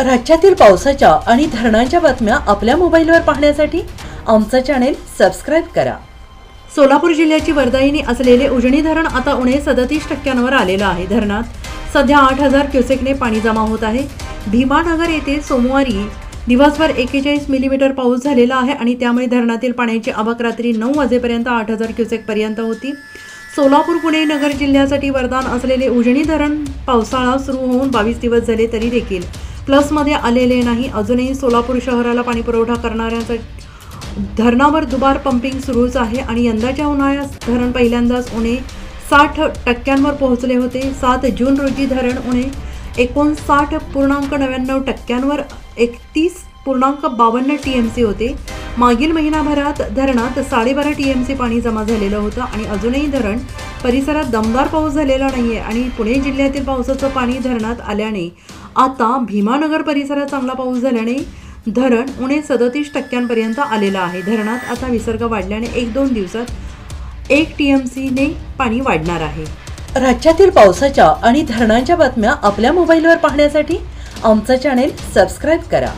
राज्यातील पावसाच्या आणि धरणांच्या बातम्या आपल्या मोबाईलवर पाहण्यासाठी आमचं चॅनेल सबस्क्राईब करा. सोलापूर जिल्ह्याची वर्धाईनी असलेले उजनी धरण आता उणे सदतीस टक्क्यांवर आलेलं आहे. धरणात सध्या आठ हजार क्युसेकने पाणी जमा होत आहे. भीमानगर येथे सोमवारी दिवसभर एकेचाळीस मिलीमीटर पाऊस झालेला आहे आणि त्यामुळे धरणातील पाण्याची आवक रात्री नऊ वाजेपर्यंत आठ हजार क्युसेकपर्यंत होती. सोलापूर पुणे नगर जिल्ह्यासाठी वरदान असलेले उजनी धरण पावसाळा सुरू होऊन बावीस दिवस झाले तरी देखील प्लसमध्ये आलेले नाही. अजूनही सोलापूर शहराला पाणी पुरवठा करणाऱ्यांचा धरणावर दुबार पंपिंग सुरूच आहे आणि यंदाच्या उन्हाळ्यात धरण पहिल्यांदाच उणे साठ टक्क्यांवर पोहोचले होते. सात जून रोजी धरण उणे एकोणसाठ पूर्णांक नव्याण्णव टक्क्यांवर एकतीस पूर्णांक बावन्न टी एम सी होते. मागील महिनाभरात धरणात साडेबारा टी एम सी पाणी जमा झालेलं होतं आणि अजूनही धरण परिसरात दमदार पाऊस झालेला नाही आहे आणि पुणे जिल्ह्यातील पावसाचं पाणी धरणात आल्याने आता भीमानगर परिसरात चांगला पाऊस झाल्याने धरण उणे सदतीस टक्क्यांपर्यंत आलेलं आहे. धरणात आता विसर्ग वाढल्याने एक दोन दिवसात एक टी एम सीने पाणी वाढणार आहे. राज्यातील पावसाच्या आणि धरणांच्या बातम्या आपल्या मोबाईलवर पाहण्यासाठी आमचं चॅनेल सबस्क्राईब करा.